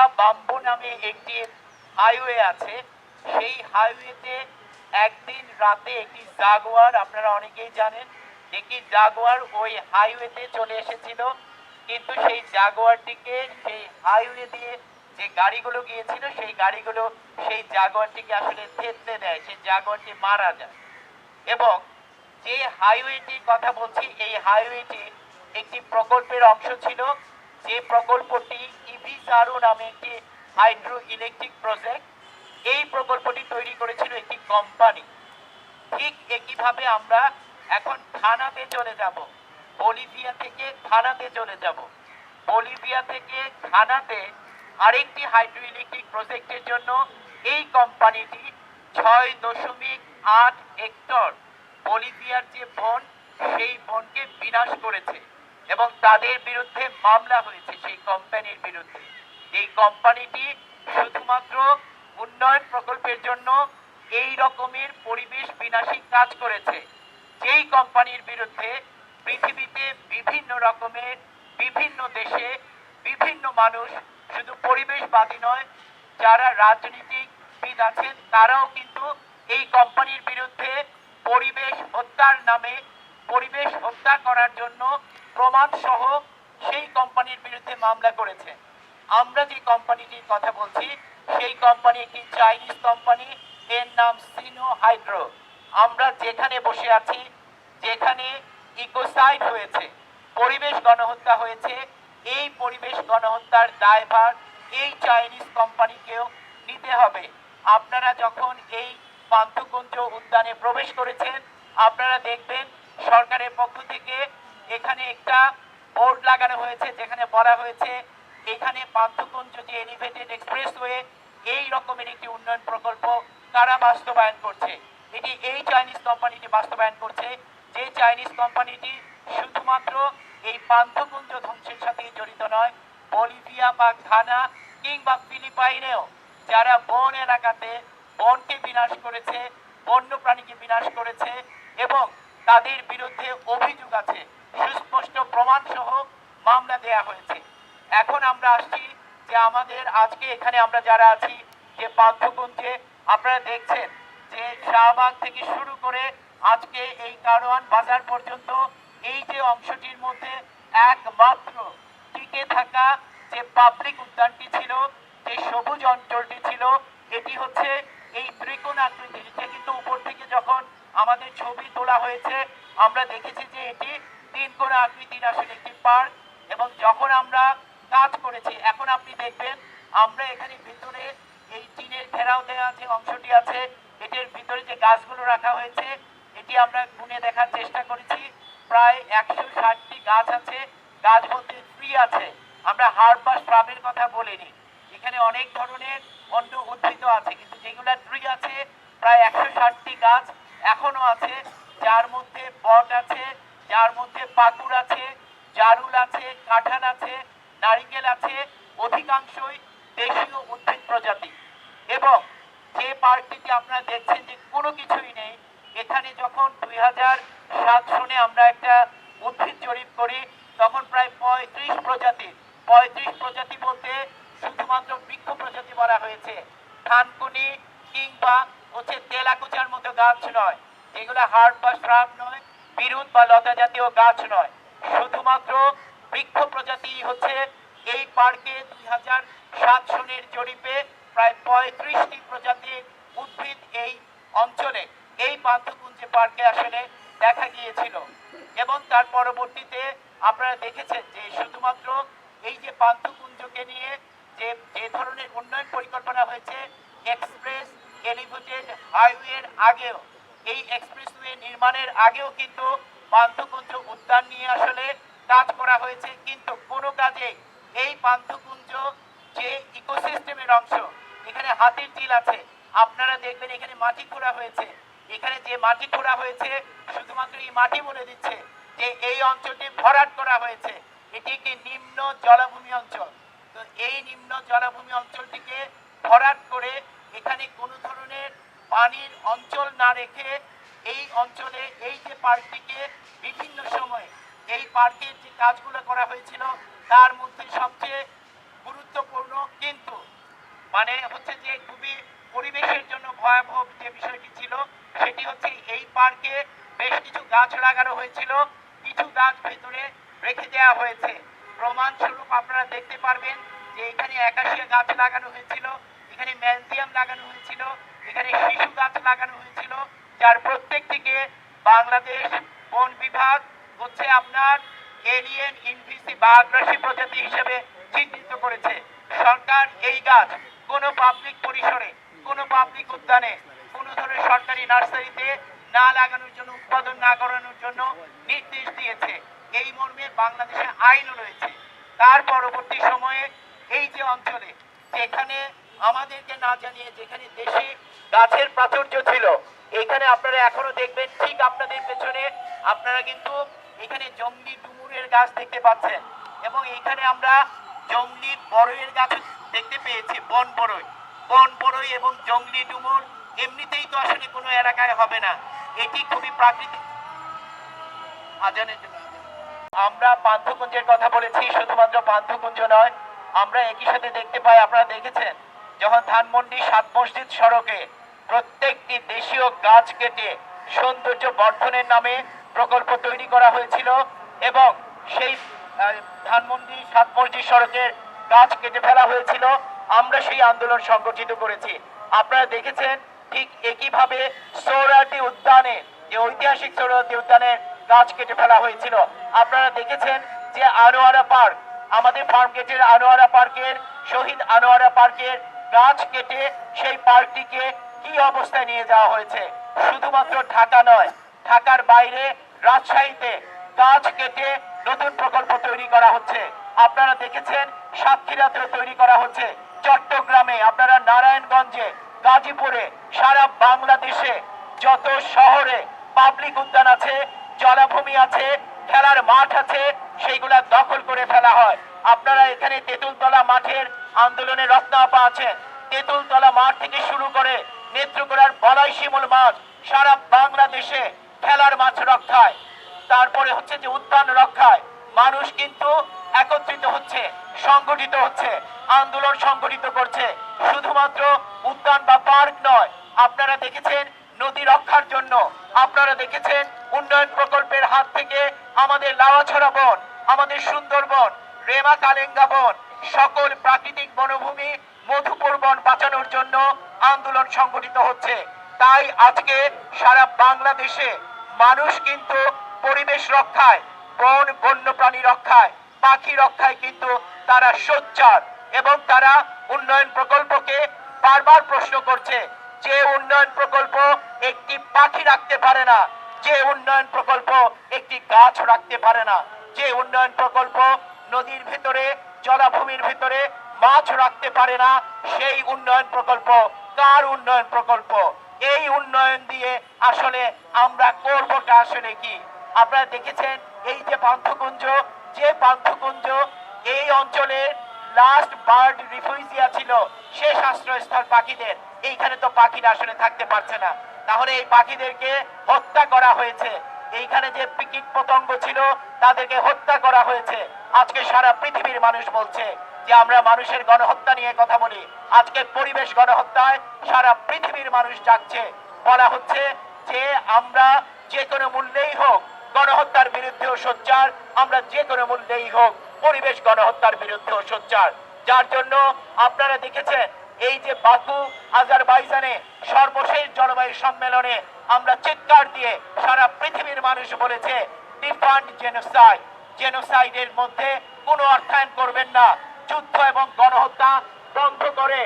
কোটা bamboo নামে একটি highway আছে। সেই হাইওয়েতে একদিন রাতে একটি জাগুয়ার আপনারা অনেকেই জানেন, একটি জাগুয়ার ওই হাইওয়েতে চলে এসেছিল। কিন্তু সেই জাগুয়ারটিকে সেই হাইওয়ে দিয়ে যে গাড়িগুলো গিয়েছিল, সেই গাড়িগুলো সেই জাগোয়ারটিকে আসলে থেতলে দেয়। সেই জাগোয়ারটি মারা যায়। এবং যে হাইওয়েটির কথা বলছি, এই হাইওয়েটি একটি প্রকল্পের অংশ ছিল। যে প্রকল্পটি ইভি সারু নামে একটি হাইড্রো ইলেকট্রিক প্রজেক্ট, এই প্রকল্পটি তৈরি করেছিল একটি কোম্পানি। ঠিক একইভাবে আমরা এখন থানাতে চলে যাব। বলিভিয়া থেকে থানাতে চলে যাব। বলিভিয়া থেকে থানাতে আরেকটি হাইড্রো ইলেকট্রিক প্রজেক্টের জন্য এই কোম্পানিটি ছয় দশমিক আট হেক্টর বলিভিয়ার যে বন, সেই বনকে বিনাশ করেছে। এবং তাদের বিরুদ্ধে মামলা হয়েছে সেই কোম্পানির বিরুদ্ধে। এই কোম্পানিটি শুধুমাত্র উন্নয়ন প্রকল্পের জন্য এই রকমের পরিবেশ বিনাশী কাজ করেছে। যেই কোম্পানির বিরুদ্ধে পৃথিবীতে বিভিন্ন রকমের, বিভিন্ন দেশে বিভিন্ন মানুষ শুধু পরিবেশবাদী নয়, যারা রাজনীতিবিদ আছেন, তারাও কিন্তু এই কোম্পানির বিরুদ্ধে পরিবেশ হত্যার নামে পরিবেশ হত্যা করার জন্য প্রমাণ সহ সেই কোম্পানির বিরুদ্ধে মামলা করেছে। আমরা যে কোম্পানিটির কথা বলছি, সেই কোম্পানি একটি চাইনিজ কোম্পানি এর নাম সিনো হাইড্রো আমরা যেখানে বসে আছি, যেখানে ইকোসাইড হয়েছে, পরিবেশ গণহত্যা হয়েছে, এই পরিবেশ গণহত্যার দায়ভার এই চাইনিজ কোম্পানিকেও নিতে হবে। আপনারা যখন এই পান্থকুঞ্জ উদ্যানে প্রবেশ করেছেন, আপনারা দেখবেন সরকারের পক্ষ থেকে এখানে একটা বোর্ড লাগানো হয়েছে, যেখানে বলা হয়েছে এখানে পান্থকুঞ্জ যে এলিভেটেড এক্সপ্রেসওয়ে এই রকমের একটি উন্নয়ন প্রকল্প কারা বাস্তবায়ন করছে? এটি এই চাইনিজ কোম্পানিটি বাস্তবায়ন করছে, যে চাইনিজ কোম্পানিটি শুধুমাত্র এই পান্থকুঞ্জ ধ্বংসের সাথে জড়িত নয়, বলিভিয়া বা ঘানা কিংবা ফিলিপাইনেও যারা বন এলাকাতে বনকে বিনাশ করেছে বন্য প্রাণীকে বিনাশ করেছে এবং তাদের বিরুদ্ধে অভিযোগ আছে। সুস্পষ্ট প্রমাণ সহ মামলা দেয়া হয়েছে। এখন আমরা আসছি যে আমাদের আজকে এখানে আমরা যারা আছি, যে পান্থকুঞ্জে আপনারা দেখছেন যে শাহবাগ থেকে শুরু করে আজকে এই কারওয়ান বাজার পর্যন্ত এই যে অংশটির মধ্যে একমাত্র টিকে থাকা যে পাবলিক উদ্যানটি ছিল, যে সবুজ অঞ্চলটি ছিল, এটি হচ্ছে এই ত্রিকোণ আকৃতির যে কিন্তু উপর থেকে যখন আমাদের ছবি তোলা হয়েছে। আমরা দেখেছি যে এটি তিন কোণ আকৃতির আসলে একটি পার্ক এবং যখন আমরা কাজ করেছি, এখন আপনি দেখবেন আমরা এখানে ভিতরে এই টিনের ঘেরাও দেওয়া যে অংশটি আছে, এটির ভিতরে যে গাছগুলো রাখা হয়েছে, এটি আমরা গুনে দেখার চেষ্টা করেছি। প্রায় একশো ষাটটি গাছ আছে, গাছ বলতে ফ্রি আছে। আমরা হার্ব বা শ্রাবের কথা বলিনি। এখানে অনেক ধরনের অন্য উদ্ভিদ আছে, কিন্তু যেগুলো ট্রি আছে, প্রায় একশো ষাটটি গাছ এখনও আছে, যার মধ্যে বট আছে, যার মধ্যে পাকুর আছে, জারুল আছে, কাঁঠাল আছে, নারিকেল আছে, অধিকাংশই দেশীয় উদ্ভিদ প্রজাতি। এবং যে পার্কটিতে আপনারা দেখছেন যে কোনো কিছুই নেই, এখানে যখন দুই হাজার সাত সনে আমরা একটা উদ্ভিদ জরিপ করি, তখন প্রায় পঁয়ত্রিশ প্রজাতির পঁয়ত্রিশ প্রজাতি বলতে শুধুমাত্র বৃক্ষ প্রজাতি বলা হয়েছে। থানকুনি কিংবা হচ্ছে তেলাকুচার মতো গাছ নয়। এগুলো হার্ড বা শ্রাব নয়, বিরুদ বা লতা জাতীয় গাছ নয়। শুধুমাত্র বৃক্ষ প্রজাতি হচ্ছে এই পার্কে দুই হাজার সাত সনের জরিপে প্রায় পঁয়ত্রিশটি প্রজাতির উদ্ভিদ এই অঞ্চলে। এই পান্থকুঞ্জে পার্কে আসলে দেখা গিয়েছিল। এবং তার পরবর্তীতে আপনারা দেখেছেন যে শুধুমাত্র এই যে পান্থকুঞ্জকে নিয়ে যে যে ধরনের উন্নয়ন পরিকল্পনা হয়েছে, এক্সপ্রেস এলিভেটেড হাইওয়ের আগেও। এই এক্সপ্রেসওয়ে নির্মাণের আগেও কিন্তু পান্থকুঞ্জ উদ্যান নিয়ে আসলে কাজ করা হয়েছে, কিন্তু কোনো কাজে এই পান্থকুঞ্জ যে ইকোসিস্টেমের অংশ, এখানে হাতির ঝিল আছে। আপনারা দেখবেন এখানে মাটি খোঁড়া হয়েছে। এখানে যে মাটি খোঁড়া হয়েছে, শুধুমাত্র এই মাটি বলে দিচ্ছে যে এই অঞ্চলটি ভরাট করা হয়েছে। এটি একটি নিম্ন জলাভূমি অঞ্চল। তো এই নিম্ন জলাভূমি অঞ্চলটিকে ভরাট করে এখানে কোনো ধরনের পানির অঞ্চল না রেখে এই অঞ্চলে, এই যে পার্কটিকে বিভিন্ন সময়ে এই পার্কের যে কাজগুলো করা হয়েছিল, তার মধ্যে সবচেয়ে গুরুত্বপূর্ণ কিন্তু মানে হচ্ছে যে খুবই পরিবেশের জন্য ভয়াবহ যে বিষয়টি ছিল, সেটি হচ্ছে এই পার্কে বেশ কিছু গাছ লাগানো হয়েছিল, কিছু গাছ ভেতরে রেখে দেওয়া হয়েছে। প্রমাণস্বরূপ আপনারা দেখতে পারবেন যে এখানে একাশিয়া গাছ লাগানো হয়েছিল এখানে ম্যানজিয়াম লাগানো হয়েছিল, এখানে শিশু গাছ লাগানো হয়েছিল, যার প্রত্যেকটিকে বাংলাদেশ বন বিভাগ হচ্ছে আপনার এলিয়েন ইনভিসি বা প্রজাতি হিসেবে চিহ্নিত করেছে। সরকার এই গাছ কোনো পাবলিক পরিসরে, কোনো পাবলিক উদ্যানে, কোনো ধরনের সরকারি নার্সারিতে না লাগানোর জন্য, উৎপাদন না করানোর জন্য নির্দেশ দিয়েছে। এই মর্মে বাংলাদেশে আইনও রয়েছে। তার পরবর্তী সময়ে এই যে অঞ্চলে যেখানে আমাদেরকে না জানিয়ে যেখানে দেশে গাছের প্রাচুর্য ছিল, এখানে আপনারা এখনও দেখবেন ঠিক আপনাদের পেছনে আপনারা কিন্তু এখানে জঙ্গলি ডুমুরের গাছ দেখতে পাচ্ছেন এবং এখানে আমরা জঙ্গলি বড়ইয়ের গাছ দেখতে পেয়েছি, বন বড়ই। বন বড়ই এবং জঙ্গলি ডুমুর এমনিতেই তো আসলে কোনো এলাকায় হবে না। এটি খুবই প্রাকৃতিক। আজানের জন্য। আমরা পান্থকুঞ্জের কথা বলেছি, শুধুমাত্র পান্থকুঞ্জ নয়, আমরা একই সাথে দেখতে পাই, আপনারা দেখেছেন? যখন ধানমন্ডি সাত মসজিদ সড়কে প্রত্যেকটি দেশীয় গাছ কেটে সৌন্দর্য বর্ধনের নামে প্রকল্প তৈরি করা হয়েছিল এবং সেই ধানমন্ডি সাত মসজিদ সড়কের গাছ কেটে ফেলা হয়েছিল, আমরা সেই আন্দোলন সংগঠিত করেছি। আপনারা দেখেছেন ঠিক একইভাবে সৌরাটি উদ্যানে, যে ঐতিহাসিক সৌরাটি উদ্যানের গাছ কেটে ফেলা হয়েছিল। আপনারা দেখেছেন যে আনোয়ারা পার্ক, আমাদের ফার্ম গেটের আনোয়ারা পার্কের, শহীদ আনোয়ারা পার্কের গাছ কেটে সেই পার্কটিকে কি অবস্থায় নিয়ে যাওয়া হয়েছে? শুধুমাত্র ঢাকা নয়, ঢাকার বাইরে, রাজশাহীতে গাছ কেটে নতুন প্রকল্প তৈরি করা হচ্ছে। আপনারা দেখেছেন সাতক্ষীরাতে তৈরি করা হচ্ছে। চট্টগ্রামে, আপনারা নারায়ণগঞ্জে, গাজীপুরে, সারা বাংলাদেশে যত শহরে পাবলিক উদ্যান আছে, জলাভূমি আছে, খেলার মাঠ আছে সেইগুলা দখল করে ফেলা হয়। আপনারা এখানে তেঁতুলতলা মাঠের আন্দোলনে রত্নাপা আছেন। তেঁতুলতলা মাঠ থেকে শুরু করে নেত্রকোনার বলাই শিমুল মাঠ সারা বাংলাদেশে খেলার মাঠ রক্ষায়। তারপরে হচ্ছে যে উদ্যান রক্ষায়। মানুষ কিন্তু একত্রিত হচ্ছে, সংগঠিত হচ্ছে, আন্দোলন সংগঠিত করছে। শুধুমাত্র উদ্যান বা পার্ক নয়, আপনারা দেখেছেন নদী রক্ষার জন্য। আপনারা দেখেছেন উন্নয়ন প্রকল্পের হাত থেকে আমাদের লাওয়াছড়া বন, আমাদের সুন্দরবন রেমা কালেঙ্গা বন, সকল প্রাকৃতিক বনভূমি মধুপুর বন বাঁচানোর জন্য আন্দোলন সংগঠিত হচ্ছে। তাই আজকে সারা বাংলাদেশে মানুষ কিন্তু পরিবেশ রক্ষায়, বন, বন্যপ্রাণী রক্ষায়, পাখি রক্ষায় কিন্তু তারা সোচ্চার এবং তারা উন্নয়ন প্রকল্পকে বারবার প্রশ্ন করছে। যে উন্নয়ন প্রকল্প একটি পাখি রাখতে পারে না, যে উন্নয়ন প্রকল্প একটি গাছ রাখতে পারে না, যে উন্নয়ন প্রকল্প নদীর ভিতরে, জলাভূমির ভিতরে মাছ রাখতে পারে না, সেই উন্নয়ন প্রকল্প কার উন্নয়ন প্রকল্প? এই উন্নয়ন দিয়ে আসলে আমরা করবটা আসলে কি? আপনারা দেখেছেন এই যে পান্থকুঞ্জ যে পান্থকুঞ্জ এই অঞ্চলের লাস্ট বার্ড রিফিউজিয়া ছিল, শেষ আশ্রয়স্থল পাখিদের। এইখানে তো পাখিরা আসলে থাকতে পারছে না। তাহলে এই পাখিদেরকে হত্যা করা হয়েছে। এইখানে যে কীট পতঙ্গ ছিল, তাদেরকে হত্যা করা হয়েছে। আজকে সারা পৃথিবীর মানুষ বলছে যে, আমরা মানুষের গণহত্যা নিয়ে কথা বলি। আজকে পরিবেশ গণহত্যায় সারা পৃথিবীর মানুষ যাচ্ছে বলা হচ্ছে যে, আমরা যে কোনো মূল্যেই হোক, গণহত্যার বিরুদ্ধেও সোচ্চার, আমরা যে কোনো মূল্যেই হোক, পরিবেশ গণহত্যার বিরুদ্ধেও সোচ্চার। যার জন্য আপনারা দেখেছেন এই যে বাকু আজারবাইজানে সর্বশেষ জলবায়ু সম্মেলনে আমরা চিৎকার দিয়ে সারা পৃথিবীর মানুষ বলেছে ডিফান্ড জেনোসাইড জেনোসাইডের মধ্যে কোনো অর্থায়ন করবেন না। যুদ্ধ এবং গণহত্যা বন্ধ করে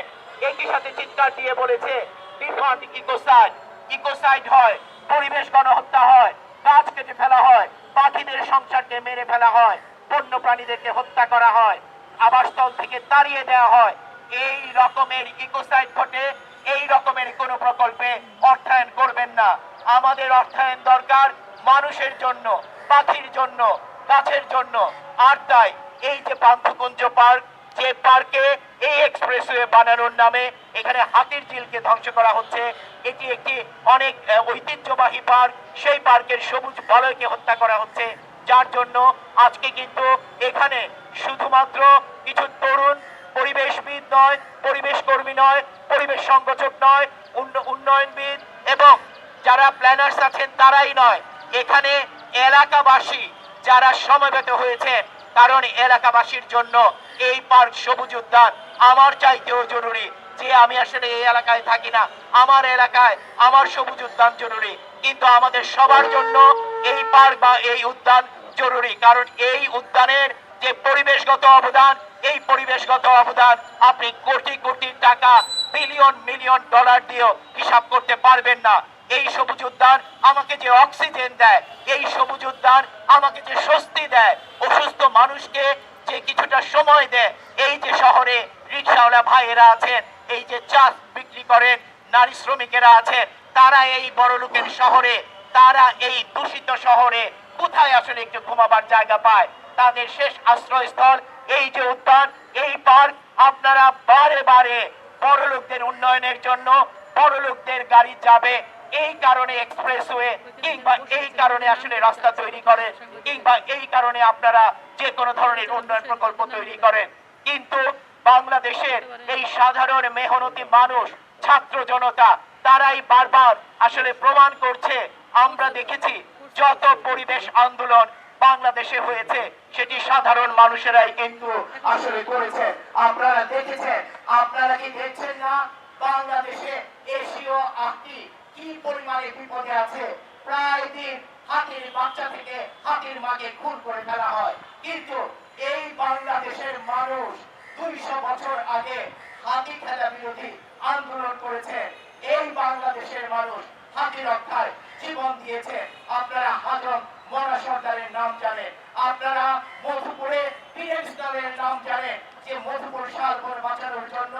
একই সাথে চিৎকার দিয়ে বলেছে ডিফান্ড ইকোসাইড ইকোসাইড হয়, পরিবেশ গণহত্যা হয়, গাছ কেটে ফেলা হয়, পাখিদের সংসারকে মেরে ফেলা হয় বন্য প্রাণীদেরকে হত্যা করা হয়, আবাসস্থল থেকে তাড়িয়ে দেওয়া হয়। এই রকমের ইকোসাইড ঘটে এই রকমের কোন প্রকল্পে অর্থায়ন করবেন না। আমাদের অর্থায়ন দরকার মানুষের জন্য, পাখির জন্য, গাছের জন্য। আর তাই এই যে পান্থকুঞ্জ পার্ক, যে পার্কে এই এক্সপ্রেসওয়ে বানানোর নামে এখানে হাতির ঝিলকে ধ্বংস করা হচ্ছে, এটি একটি অনেক ঐতিহ্যবাহী পার্ক। সেই পার্কের সবুজ বলয়কে হত্যা করা হচ্ছে। যার জন্য আজকে কিন্তু এখানে শুধুমাত্র কিছু তরুণ পরিবেশবিদ নয় পরিবেশ কর্মী নয়, পরিবেশ সংগঠক নয় উন্নয়নবিদ এবং যারা প্ল্যানার্স আছেন তারাই নয়। এখানে এলাকাবাসী যারা সমবেত হয়েছে, কারণ এলাকাবাসীর জন্য এই পার্ক সবুজ উদ্যান আমার চাইতেও জরুরি। যে আমি আসলে এই এলাকায় থাকি না, আমার এলাকায় আমার সবুজ উদ্যান জরুরি। কিন্তু আমাদের সবার জন্য এই পার্ক বা এই উদ্যান জরুরি, কারণ এই উদ্যানের যে পরিবেশগত অবদান এই পরিবেশগত অবদান আপনি কোটি কোটি টাকা, বিলিয়ন মিলিয়ন ডলার দিয়েও হিসাব করতে পারবেন না। এই সবুজ উদ্যান আমাকে যে অক্সিজেন দেয়, এই সবুজ উদ্যান আমাকে যে স্বস্তি দেয়, অসুস্থ মানুষকে যে কিছুটা সময় দেয়, এই যে শহরে রিক্সাওয়ালা ভাইয়েরা আছেন, এই যে চাষ বিক্রি করেন, নারী শ্রমিকেরা আছেন, তারা এই বড় লোকের শহরে, তারা এই দূষিত শহরে কোথায় আসলে একটু ঘুমাবার জায়গা পায়? তাদের শেষ আশ্রয়স্থল এই যে উদ্যান, এই পার্ক আপনারা বারে বারে বড় লোকদের উন্নয়নের জন্য বড় লোকদের গাড়ি যাবে। এই কারণে এক্সপ্রেসওয়ে কিংবা এই কারণে আসলে রাস্তা তৈরি করে, কিংবা এই কারণে আপনারা যে কোনো ধরনের উন্নয়ন প্রকল্প তৈরি করেন। কিন্তু বাংলাদেশের এই সাধারণ মেহনতি মানুষ, ছাত্র জনতা, তারাই বারবার আসলে প্রমাণ করছে। আমরা দেখেছি যত পরিবেশ আন্দোলন বাংলাদেশে হয়েছে, সেটি সাধারণ মানুষেরাই কিন্তু আসলে করেছে। আপনারা দেখেছেন, আপনারা কি দেখছেন না? বাংলাদেশে এশীয় আখি কি পরিমাণে বিপদে আছে? প্রায় দিন হাতির বাচ্চা থেকে হাতির মাকে খুন করে ফেলা হয়। কিন্তু এই বাংলাদেশের মানুষ দুইশো বছর আগে হাতি খেলা বিরোধী আন্দোলন করেছে। এই বাংলাদেশের মানুষ হাতি রক্ষায় জীবন দিয়েছে। আপনারা হাজম মনা সর্দারের নাম জানেন আপনারা মধুপুরে বীরেশ দলের নাম জানেন যে মধুপুর শালবন বাঁচানোর জন্য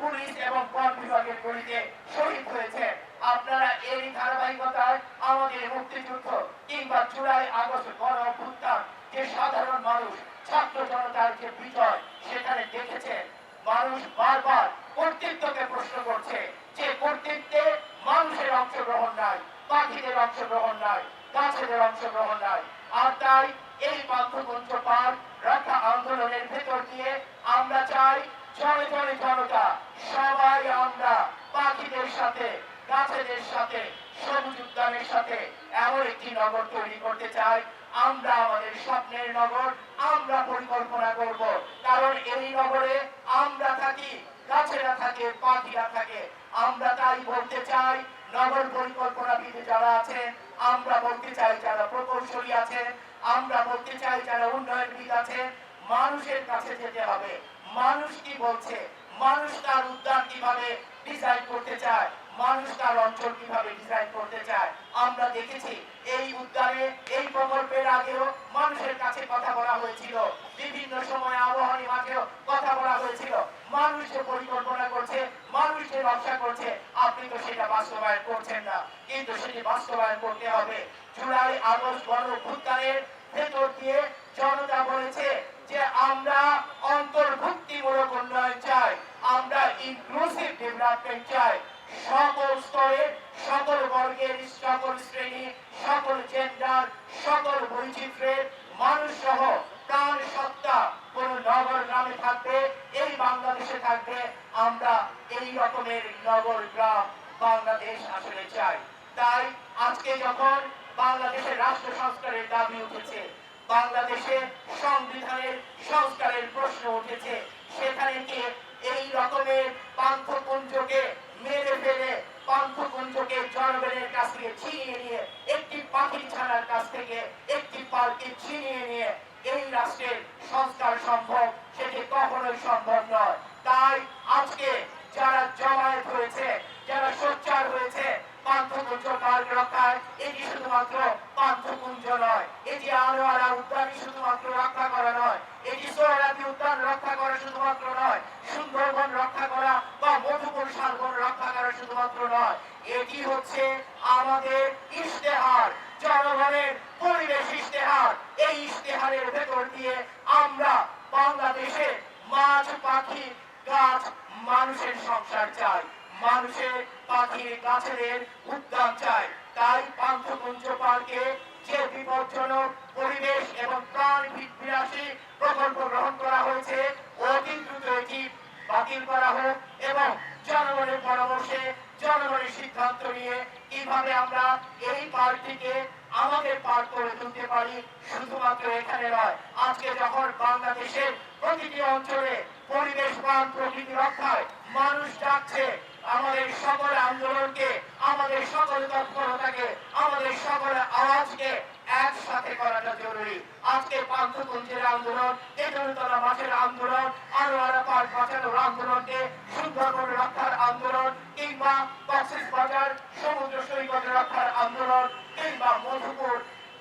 পুলিশ এবং বন বিভাগের গুলিতে শহীদ হয়েছে। আপনারা এই ধারাবাহিকতায় আমাদের মুক্তিযুদ্ধ কিংবা জুলাই আগস্ট গণ অভ্যুত্থান যে সাধারণ মানুষ, ছাত্র জনতার যে বিজয়, সেখানে দেখেছেন মানুষ বারবার কর্তৃত্বকে প্রশ্ন করছে যে কর্তৃত্বে মানুষের অংশগ্রহণ নাই পাখিদের অংশগ্রহণ নাই। গাছেদের অংশগ্রহণ নাই আর তাই এই পান্থপঞ্চ পার রক্ষা আন্দোলনের ভেতর দিয়ে আমরা চাই জনে জনে জনতা, সবাই আমরা পাখিদের সাথে, গাছেদের সাথে, সবুজ উদ্যানের সাথে এমন একটি নগর তৈরি করতে চাই। আমরা আমাদের স্বপ্নের নগর, আমরা পরিকল্পনা করব। কারণ এই নগরে আমরা থাকি, গাছেরা থাকে, পাখিরা থাকে। আমরা তাই বলতে চাই নগর পরিকল্পনাবিদ যারা আছেন আমরা বলতে চাই যারা প্রকৌশলী আছেন আমরা বলতে চাই যারা উন্নয়নবিদ আছেন মানুষের কাছে যেতে হবে। মানুষ কি বলছে? মানুষ তার উদ্যান কীভাবে ডিজাইন করতে চায়? মানুষ তার অঞ্চল কীভাবে ডিজাইন করতে চায়? আমরা দেখেছি এই উদ্যানে, এই প্রকল্পের আগেও মানুষের কাছে কথা বলা হয়েছিল। বিভিন্ন সময় আবহাওয়ানি মাঠেও কথা বলা হয়েছিল। মানুষ পরিকল্পনা করছে মানুষ যে নকশা করছে, আপনি তো সেটা বাস্তবায়ন করছেন না। কিন্তু সেটি বাস্তবায়ন করতে হবে। জুলাই, আগস্ট গণ অভ্যুত্থানের ভেতর দিয়ে জনতা বলেছে যে আমরা অন্তর্ভুক্তিমূলক উন্নয়ন চাই, আমরা ইনক্লুসিভ ডেভেলপমেন্ট চাই। সকল স্তরে, সকল বর্গের, সকল শ্রেণি, সকল জেন্ডার সকল বৈচিত্র্যের মানুষ সহ প্রাণ সত্তা কোন নগর গ্রামে থাকবে, এই বাংলাদেশে থাকবে, আমরা এই রকমের নগর গ্রাম বাংলাদেশ আসলে চাই। তাই আজকে যখন বাংলাদেশের রাষ্ট্র সংস্কারের দাবি উঠেছে বাংলাদেশে সংবিধানের সংস্কারের প্রশ্ন উঠেছে, সেখানে কি এই রকমের পান্থপুঞ্জকে মেরে ফেলে পান্থপুঞ্জকে জনগণের কাছ থেকে ছিনিয়ে নিয়ে, একটি পাখির ছানার কাছ থেকে একটি পার্কে ছিনিয়ে নিয়ে এই রাষ্ট্রের সংস্কার সম্ভব, সেটি কখনোই সম্ভব নয়। তাই আজকে যারা জমায়েত হয়েছে, যারা সোচ্চার হয়েছে এটি শুধুমাত্র রক্ষা করা নয়। এটি রক্ষা করা শুধুমাত্র নয়। সুন্দরবন রক্ষা করা বা রক্ষা করা শুধুমাত্র নয়। এটি হচ্ছে আমাদের ইশতেহার। জনগণের পরিবেশ ইশতেহার, এই ইশতেহারের ভেতর দিয়ে আমরা বাংলাদেশে মাছ, পাখি, গাছ, মানুষের সংসার চাই। মানুষের, পাখির, গাছেদের উদ্যান চাই। তাই পান্থকুঞ্জ পার্কে যে বিপজ্জনক পরিবেশ এবং প্রাণ বিরাশী প্রকল্প গ্রহণ করা হয়েছে অতি দ্রুত এটি বাতিল করা হোক এবং জনগণের পরামর্শে জনগণের সিদ্ধান্ত নিয়ে কীভাবে আমরা এই পার্কটিকে আমাদের পার্ক করে তুলতে পারি? শুধুমাত্র এখানে নয়, আজকে যখন বাংলাদেশের প্রতিটি অঞ্চলে পরিবেশ প্রাণ প্রকৃতি রক্ষায় মানুষ ডাকছে, আমাদের সকল আন্দোলনকে, আমাদের সকল তৎপরতাকে, আমাদের সকল আওয়াজকে একসাথে করাটা জরুরি। আজকে পান্থকুঞ্জের আন্দোলন তেতুলতলা মাঠের আন্দোলন, আরও আরও পার্ক বাঁচানোর আন্দোলনকে সুন্দরবন রক্ষার আন্দোলন কিংবা কক্সেস বাজার সমুদ্র সৈকত রক্ষার আন্দোলন কিংবা মধুপুর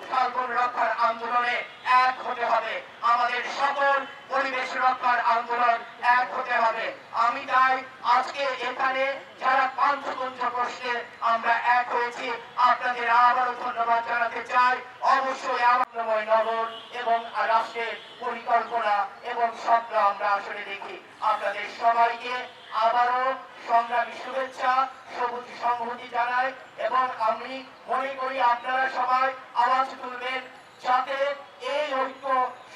শালবন রক্ষার আন্দোলনে এক হতে হবে। আমাদের সকল পরিবেশ রক্ষার আন্দোলন এক হতে হবে। আমি তাই আজকে এখানে যারা পান্থকুঞ্জ প্রশ্নে আমরা এক হয়েছি, আপনাদের আবারও ধন্যবাদ জানাতে চাই। অবশ্যই আনন্দময় নগর এবং রাষ্ট্রের পরিকল্পনা এবং স্বপ্ন আমরা আসলে দেখি। আপনাদের সবাইকে আবারও সংগ্রামী শুভেচ্ছা, সবুজ সংহতি জানাই এবং আমি মনে করি আপনারা সবাই আওয়াজ তুলবেন যাতে এই ঐক্য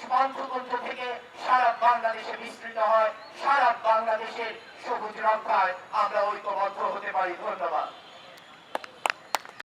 পান্থকুঞ্জ থেকে সারা বাংলাদেশে বিস্তৃত হয়, সারা বাংলাদেশের সবুজ রক্ষায় আমরা ঐক্যবদ্ধ হতে পারি। ধন্যবাদ।